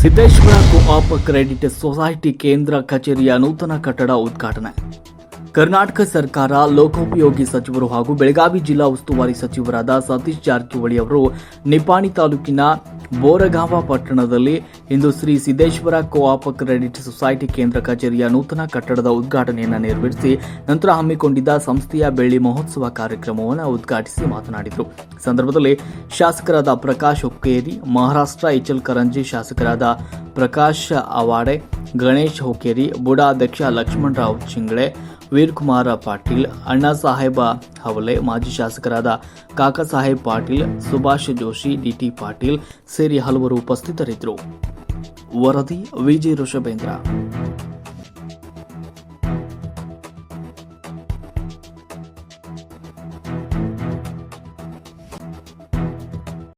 Siddeshwara co-op credit society ಕೇಂದ್ರ ಕಚೇರಿಯ ನೂತನ ಕಟ್ಟಡ ಉದ್ಘಾಟನೆ. ಕರ್ನಾಟಕ ಸರ್ಕಾರ ಲೋಕೋಪಯೋಗಿ ಸಚಿವರು ಹಾಗೂ ಬೆಳಗಾವಿ ಜಿಲ್ಲಾ ಉಸ್ತುವಾರಿ ಸಚಿವರಾದ ಸತೀಶ್ ಜಾರಕಿಹೊಳಿ ಅವರು ನಿಪಾಣಿ ತಾಲೂಕಿನ ಬೋರಗಾವ ಪಟ್ಟಣದಲ್ಲಿ ಇಂದು Shri Siddeshwar co-op credit society ಕೇಂದ್ರ ಕಚೇರಿಯ ನೂತನ ಕಟ್ಟಡದ ಉದ್ಘಾಟನೆಯನ್ನು ನೆರವೇರಿಸಿ ನಂತರ ಹಮ್ಮಿಕೊಂಡಿದ್ದ ಸಂಸ್ಥೆಯ ಬೆಳ್ಳಿ ಮಹೋತ್ಸವ ಕಾರ್ಯಕ್ರಮವನ್ನು ಉದ್ಘಾಟಿಸಿ ಮಾತನಾಡಿದರು. ಸಂದರ್ಭದಲ್ಲಿ ಶಾಸಕರಾದ ಪ್ರಕಾಶ್ ಹುಕ್ಕೇರಿ ಮಹಾರಾಷ್ಟ್ರ ಎಚ್ಎಲ್ ಕರಂಜಿ ಶಾಸಕರಾದ ಪ್ರಕಾಶ್ ಅವಾಡೆ, ಗಣೇಶ್ ಹುಕ್ಕೇರಿ ಬುಡಾ ಅಧ್ಯಕ್ಷ ಲಕ್ಷ್ಮಣರಾವ್ ಚಿಂಗ್ಳೆ, ವೀರ್ಕುಮಾರ ಪಾಟೀಲ್, ಅಣ್ಣಾ ಸಾಹೇಬ ಹವಲೆ, ಮಾಜಿ ಶಾಸಕರಾದ ಕಾಕಾ ಸಾಹೇಬ್ ಪಾಟೀಲ್, ಸುಭಾಷ್ ಜೋಶಿ ಡಿಟಿ ಪಾಟೀಲ್ ಸೇರಿ ಹಲವರು ಉಪಸ್ಥಿತರಿದ್ದರು. ವರದಿ ವಿಜಯ ಋಷಭೇಂದ್ರ